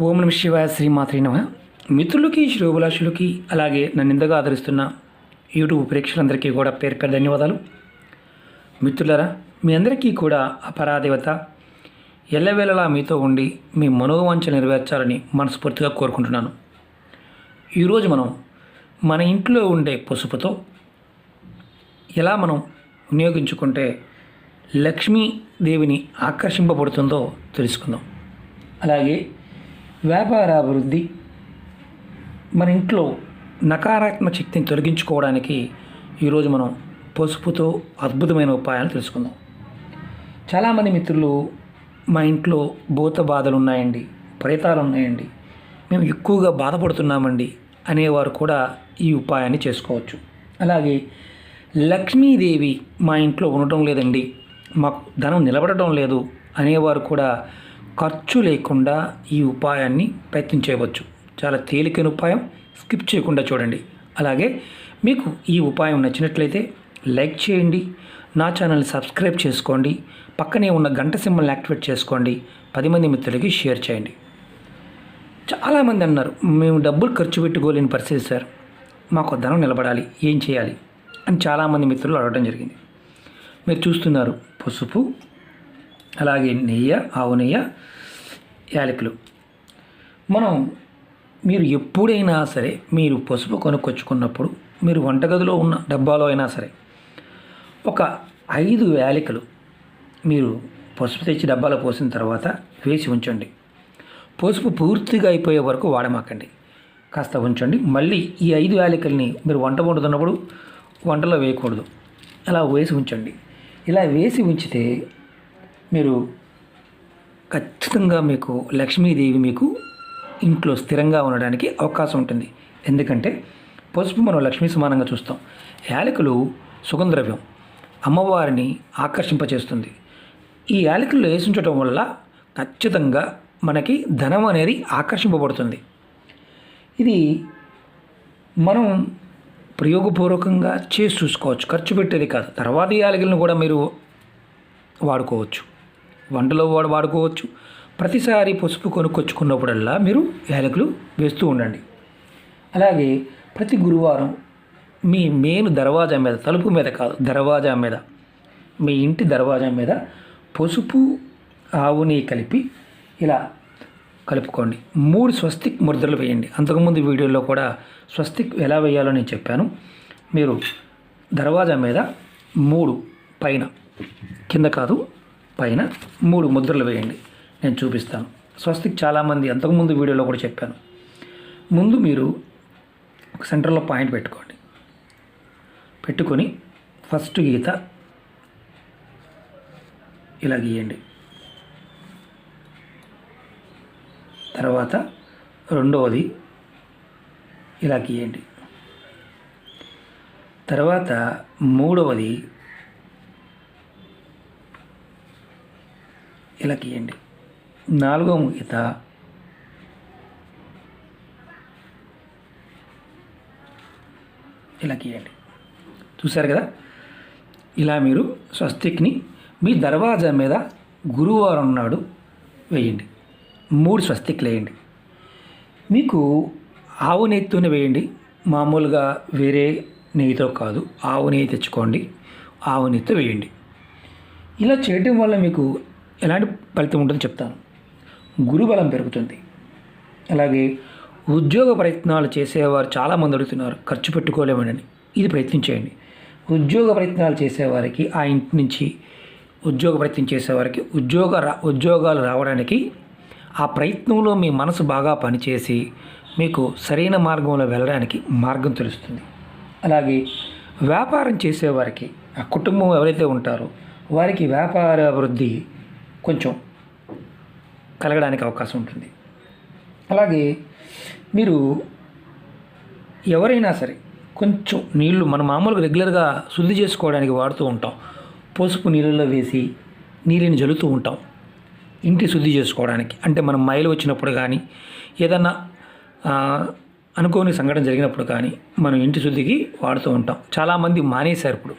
ఓం నమ శివాయ శ్రీమాత్రి నమ. మిత్రులకి శ్రోభిలాషులకి అలాగే నన్ను ఇంతగా ఆదరిస్తున్న యూట్యూబ్ ప్రేక్షకులందరికీ కూడా పేరు పేరు ధన్యవాదాలు. మిత్రులరా మీ అందరికీ కూడా అపరాదేవత ఎల్లవేళలా మీతో ఉండి మీ మనోవాంఛ నెరవేర్చాలని మనస్ఫూర్తిగా కోరుకుంటున్నాను. ఈరోజు మనం మన ఇంట్లో ఉండే పసుపుతో ఎలా మనం వినియోగించుకుంటే లక్ష్మీదేవిని ఆకర్షింపబడుతుందో తెలుసుకుందాం. అలాగే వ్యాపార అభివృద్ధి మన ఇంట్లో నకారాత్మక శక్తిని తొలగించుకోవడానికి ఈరోజు మనం పసుపుతో అద్భుతమైన ఉపాయాలు తెలుసుకుందాం. చాలామంది మిత్రులు మా ఇంట్లో భూత బాధలు ఉన్నాయండి ప్రేతాలు ఉన్నాయండి. మేము ఎక్కువగా బాధపడుతున్నామండి అనేవారు కూడా ఈ ఉపాయాన్ని చేసుకోవచ్చు. అలాగే లక్ష్మీదేవి మా ఇంట్లో ఉండటం లేదండి మాకు ధనం నిలబడటం లేదు అనేవారు కూడా ఖర్చు లేకుండా ఈ ఉపాయాన్ని ప్రయత్నం చేయవచ్చు. చాలా తేలికైన ఉపాయం. స్కిప్ చేయకుండా చూడండి. అలాగే మీకు ఈ ఉపాయం నచ్చినట్లయితే లైక్ చేయండి. నా ఛానల్ని సబ్స్క్రైబ్ చేసుకోండి. పక్కనే ఉన్న గంట సింబల్ని యాక్టివేట్ చేసుకోండి. పది మంది మిత్రులకి షేర్ చేయండి. చాలామంది అన్నారు మేము డబ్బులు ఖర్చు పెట్టుకోలేని పరిస్థితి సార్. మాకు ధనం నిలబడాలి. ఏం చేయాలి? అని చాలామంది మిత్రులు అడగడం జరిగింది. మీరు చూస్తున్నారు పసుపు అలాగే నెయ్యి ఆవు నెయ్యి యాలకులు. మనం మీరు ఎప్పుడైనా సరే మీరు పసుపు కొనుక్కొచ్చుకున్నప్పుడు మీరు వంటగదిలో ఉన్న డబ్బాలో అయినా సరే ఒక ఐదు యాలకులు మీరు పసుపు తెచ్చి డబ్బాలో పోసిన తర్వాత వేసి ఉంచండి. పసుపు పూర్తిగా అయిపోయే వరకు వాడమాకండి. కాస్త ఉంచండి. మళ్ళీ ఈ ఐదు యాలకుల్ని మీరు వంట వండుతున్నప్పుడు వంటలో వేయకూడదు. అలా వేసి ఉంచండి. ఇలా వేసి ఉంచితే మీరు ఖచ్చితంగా మీకు లక్ష్మీదేవి మీకు ఇంట్లో స్థిరంగా ఉండడానికి అవకాశం ఉంటుంది. ఎందుకంటే పసుపు మనం లక్ష్మీ సమానంగా చూస్తాం. యాలకులు సుగంధద్రవ్యం అమ్మవారిని ఆకర్షింపచేస్తుంది. ఈ యాలకులు వేసించడం వల్ల ఖచ్చితంగా మనకి ధనం అనేది ఆకర్షింపబడుతుంది. ఇది మనం ప్రయోగపూర్వకంగా చేసి చూసుకోవచ్చు. ఖర్చు పెట్టేది కాదు. తర్వాత ఈ యాలకులను కూడా మీరు వాడుకోవచ్చు. వంటలో వాడు వాడుకోవచ్చు. ప్రతిసారి పసుపు కొనుక్కొచ్చుకున్నప్పుడల్లా మీరు యాలకులు వేస్తూ ఉండండి. అలాగే ప్రతి గురువారం మీ మెయిన్ దర్వాజా మీద తలుపు మీద కాదు దర్వాజా మీద మీ ఇంటి దర్వాజా మీద పసుపు ఆవు నెయ్యి కలిపి ఇలా కలుపుకోండి. మూడు స్వస్తిక్ ముద్రలు వేయండి. అంతకుముందు వీడియోలో కూడా స్వస్తిక్ ఎలా వేయాలో నేను చెప్పాను. మీరు దర్వాజా మీద మూడు పైన కింద కాదు పైన మూడు ముద్రలు వేయండి. నేను చూపిస్తాను. స్వస్తిక్ చాలామంది అంతకుముందు వీడియోలో కూడా చెప్పాను. ముందు మీరు ఒక సెంటర్లో పాయింట్ పెట్టుకోండి. పెట్టుకొని ఫస్ట్ గీత ఇలా గీయండి. తర్వాత రెండవది ఇలా గీయండి. తర్వాత మూడవది ఇలా గీయండి. నాలుగవ గీత ఇలా గీయండి. చూశారు కదా? ఇలా మీరు స్వస్తిక్ని మీ దర్వాజా మీద గురువారం నాడు వేయండి. మూడు స్వస్తిక్లు వేయండి. మీకు ఆవు నెయ్యితోనే వేయండి. మామూలుగా వేరే నెయ్యితో కాదు. ఆవు నెయ్యి తెచ్చుకోండి. ఆవు నెయ్యితో వేయండి. ఇలా చేయడం వల్ల మీకు ఫలితం ఉంటుందని చెప్తాను. గురుబలం పెరుగుతుంది. అలాగే ఉద్యోగ ప్రయత్నాలు చేసేవారు చాలామంది అడుగుతున్నారు ఖర్చు పెట్టుకోలేమని ఇది ప్రయత్నించేయండి. ఉద్యోగ ప్రయత్నాలు చేసేవారికి ఆ ఇంటి నుంచి ఉద్యోగ ప్రయత్నం చేసేవారికి ఉద్యోగ రా ఉద్యోగాలు రావడానికి ఆ ప్రయత్నంలో మీ మనసు బాగా పనిచేసి మీకు సరైన మార్గంలో వెళ్ళడానికి మార్గం తెలుస్తుంది. అలాగే వ్యాపారం చేసేవారికి ఆ కుటుంబం ఎవరైతే ఉంటారో వారికి వ్యాపార అభివృద్ధి కొంచెం కలగడానికి అవకాశం ఉంటుంది. అలాగే మీరు ఎవరైనా సరే కొంచెం నీళ్ళు మనం మామూలుగా రెగ్యులర్గా శుద్ధి చేసుకోవడానికి వాడుతూ ఉంటాం. పసుపు నీళ్ళలో వేసి నీళ్ళని జల్లుతూ ఉంటాం. ఇంటి శుద్ధి చేసుకోవడానికి. అంటే మనం మైలు వచ్చినప్పుడు కానీ ఏదన్నా అనుకోని సంఘటన జరిగినప్పుడు కానీ మనం ఇంటి శుద్ధికి వాడుతూ ఉంటాం. చాలామంది మానేశారు ఇప్పుడు.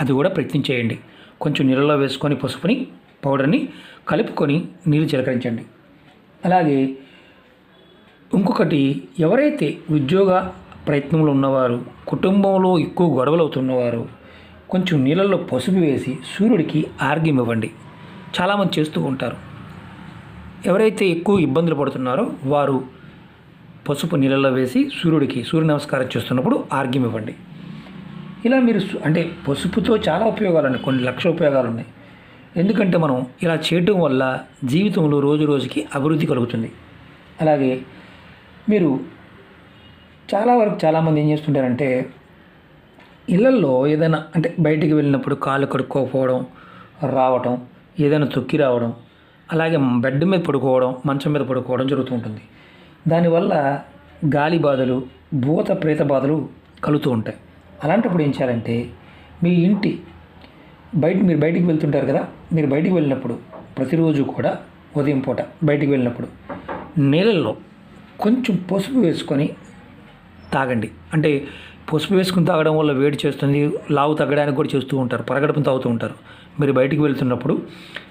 అది కూడా ప్రయత్నం చేయండి. కొంచెం నీళ్ళలో వేసుకొని పసుపుని పౌడర్ని కలుపుకొని నీళ్ళు చిలకరించండి. అలాగే ఇంకొకటి ఎవరైతే ఉద్యోగ ప్రయత్నంలో ఉన్నవారు కుటుంబంలో ఎక్కువ గొడవలు అవుతున్నవారు కొంచెం నీళ్ళల్లో పసుపు వేసి సూర్యుడికి ఆర్గ్యం ఇవ్వండి. చాలామంది చేస్తూ ఉంటారు. ఎవరైతే ఎక్కువ ఇబ్బందులు పడుతున్నారో వారు పసుపు నీళ్ళలో వేసి సూర్యుడికి సూర్య నమస్కారం చేస్తున్నప్పుడు ఆర్గ్యం ఇవ్వండి. ఇలా మీరు అంటే పసుపుతో చాలా ఉపయోగాలు ఉన్నాయి. కొన్ని లక్షల ఉపయోగాలు ఉన్నాయి. ఎందుకంటే మనం ఇలా చేయటం వల్ల జీవితంలో రోజు రోజుకి అభివృద్ధి కలుగుతుంది. అలాగే మీరు చాలా వరకు చాలామంది ఏం చేస్తుంటారంటే ఇళ్ళల్లో ఏదైనా అంటే బయటికి వెళ్ళినప్పుడు కాళ్ళు కడుక్కోకపోవడం రావటం ఏదైనా తొక్కి రావడం అలాగే బెడ్ మీద పడుకోవడం మంచం మీద పడుకోవడం జరుగుతూ ఉంటుంది. దానివల్ల గాలి బాధలు భూత ప్రేత బాధలు కలుగుతూ ఉంటాయి. అలాంటప్పుడు ఏం చేయాలంటే మీ ఇంటి బయట మీరు బయటికి వెళ్తుంటారు కదా మీరు బయటికి వెళ్ళినప్పుడు ప్రతిరోజు కూడా ఉదయం పూట బయటికి వెళ్ళినప్పుడు నీళ్ళల్లో కొంచెం పసుపు వేసుకొని తాగండి. అంటే పసుపు వేసుకుని తాగడం వల్ల వేడి చేస్తుంది లావు తగ్గడానికి కూడా చేస్తూ ఉంటారు పరగడపం తాగుతూ ఉంటారు. మీరు బయటికి వెళ్తున్నప్పుడు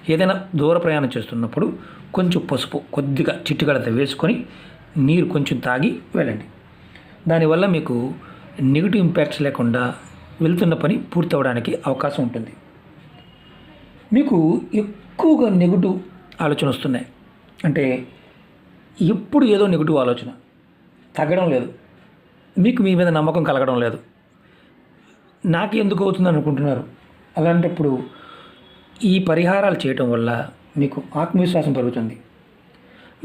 ఏదైనా దూర ప్రయాణం చేస్తున్నప్పుడు కొంచెం పసుపు కొద్దిగా చిట్టుగడత వేసుకొని నీరు కొంచెం తాగి వెళ్ళండి. దానివల్ల మీకు నెగిటివ్ ఇంపాక్ట్స్ లేకుండా వెళ్తున్న పని పూర్తి అవకాశం ఉంటుంది. మీకు ఎక్కువగా నెగిటివ్ ఆలోచన వస్తున్నాయి. అంటే ఎప్పుడు ఏదో నెగిటివ్ ఆలోచన. తగ్గడం లేదు. మీకు మీ మీద నమ్మకం కలగడం లేదు. నాకు ఎందుకు అవుతుంది అనుకుంటున్నారు? అలాంటప్పుడు ఈ పరిహారాలు చేయటం వల్ల మీకు ఆత్మవిశ్వాసం పెరుగుతుంది.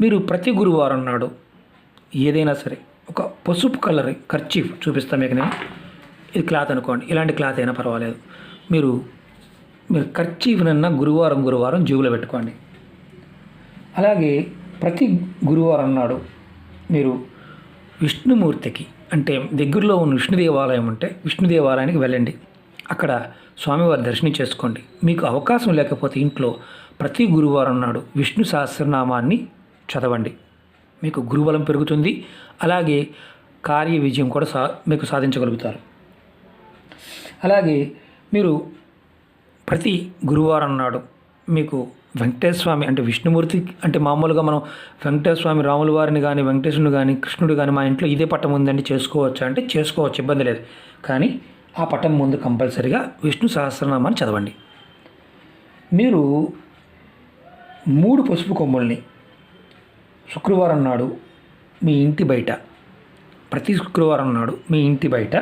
మీరు ప్రతి గురువారం నాడు ఏదైనా సరే ఒక పసుపు కలర్ ఖర్చీఫ్ చూపిస్తాను మీకు నేను. ఇది క్లాత్ అనుకోండి. ఇలాంటి క్లాత్ అయినా పర్వాలేదు. మీరు మీరు ఖర్చీఫ్నన్నా గురువారం గురువారం జేబులో పెట్టుకోండి. అలాగే ప్రతి గురువారం నాడు మీరు విష్ణుమూర్తికి అంటే దగ్గరలో ఉన్న విష్ణు దేవాలయం ఉంటే విష్ణు దేవాలయానికి వెళ్ళండి. అక్కడ స్వామివారి దర్శనం చేసుకోండి. మీకు అవకాశం లేకపోతే ఇంట్లో ప్రతి గురువారం నాడు విష్ణు సహస్రనామాన్ని చదవండి. మీకు గురుబలం పెరుగుతుంది. అలాగే కార్య విజయం కూడా సా మీకు సాధించగలుగుతారు. అలాగే మీరు ప్రతి గురువారం నాడు మీకు వెంకటేశ్వర స్వామి అంటే విష్ణుమూర్తి అంటే మామూలుగా మనం వెంకటేశ్వర స్వామి రాముల వారిని కానీ వెంకటేశ్వరుని కానీ కృష్ణుడు కానీ మా ఇంట్లో ఇదే పట్టం ఉందండి చేసుకోవచ్చు అంటే చేసుకోవచ్చు ఇబ్బంది లేదు. కానీ ఆ పట్టం ముందు కంపల్సరిగా విష్ణు సహస్రనామాన్ని చదవండి. మీరు మూడు పసుపు కొమ్ముల్ని శుక్రవారం నాడు మీ ఇంటి బయట ప్రతి శుక్రవారం నాడు మీ ఇంటి బయట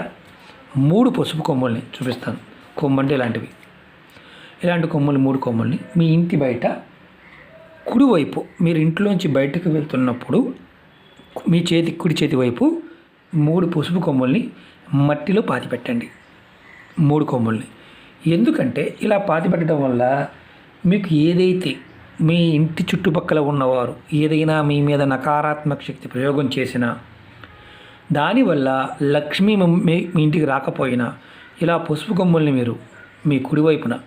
మూడు పసుపు కొమ్ముల్ని చూపిస్తాను. కొమ్మంటే ఇలాంటివి. ఇలాంటి కొమ్మలు మూడు కొమ్మల్ని మీ ఇంటి బయట కుడివైపు మీరు ఇంట్లోంచి బయటకు వెళ్తున్నప్పుడు మీ చేతి కుడి చేతి వైపు మూడు పసుపు కొమ్మల్ని మట్టిలో పాతి పెట్టండి. మూడు కొమ్మల్ని. ఎందుకంటే ఇలా పాతి పెట్టడం వల్ల మీకు ఏదైతే మీ ఇంటి చుట్టుపక్కల ఉన్నవారు ఏదైనా మీ మీద నకారాత్మక శక్తి ప్రయోగం చేసినా దానివల్ల లక్ష్మి మీ మీ ఇంటికి రాకపోయినా ఇలా పసుపు కొమ్ముల్ని మీరు మీ కుడివైపున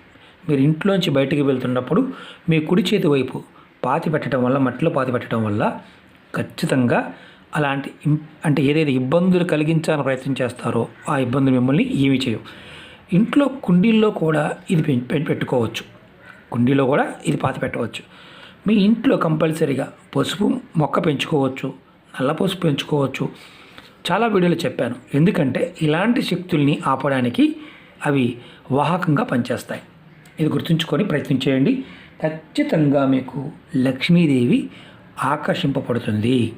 మీరు ఇంట్లోంచి బయటికి వెళ్తున్నప్పుడు మీ కుడి చేతి వైపు పాతి పెట్టడం వల్ల మట్టిలో పాతి పెట్టడం వల్ల ఖచ్చితంగా అలాంటి అంటే ఏదైతే ఇబ్బందులు కలిగించాలని ప్రయత్నం చేస్తారో ఆ ఇబ్బందులు మిమ్మల్ని ఏమీ చేయవు. ఇంట్లో కుండీల్లో కూడా ఇది పెం- పె- పెట్టుకోవచ్చు. కుండీలో కూడా ఇది పాతి పెట్టవచ్చు. మీ ఇంట్లో కంపల్సరీగా పసుపు మొక్క పెంచుకోవచ్చు నల్ల పసుపు పెంచుకోవచ్చు. చాలా వీడియోలు చెప్పాను. ఎందుకంటే ఇలాంటి శక్తుల్ని ఆపడానికి అవి వాహకంగా పనిచేస్తాయి. ఇది గుర్తుంచుకొని ప్రయత్నం చేయండి. ఖచ్చితంగా మీకు లక్ష్మీదేవి ఆకర్షింపబడుతుంది.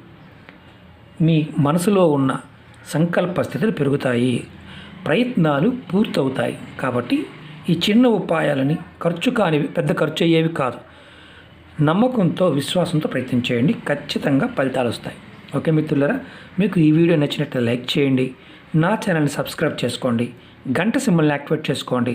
మీ మనసులో ఉన్న సంకల్ప స్థితులు పెరుగుతాయి. ప్రయత్నాలు పూర్తవుతాయి. కాబట్టి ఈ చిన్న ఉపాయాలని ఖర్చు కానివి పెద్ద ఖర్చు అయ్యేవి కాదు. నమ్మకంతో విశ్వాసంతో ప్రయత్నం చేయండి. ఖచ్చితంగా ఫలితాలు వస్తాయి. ఓకే మిత్రులరా? మీకు ఈ వీడియో నచ్చినట్లు లైక్ చేయండి. నా ఛానల్ని సబ్స్క్రైబ్ చేసుకోండి. గంట సింబల్ని యాక్టివేట్ చేసుకోండి.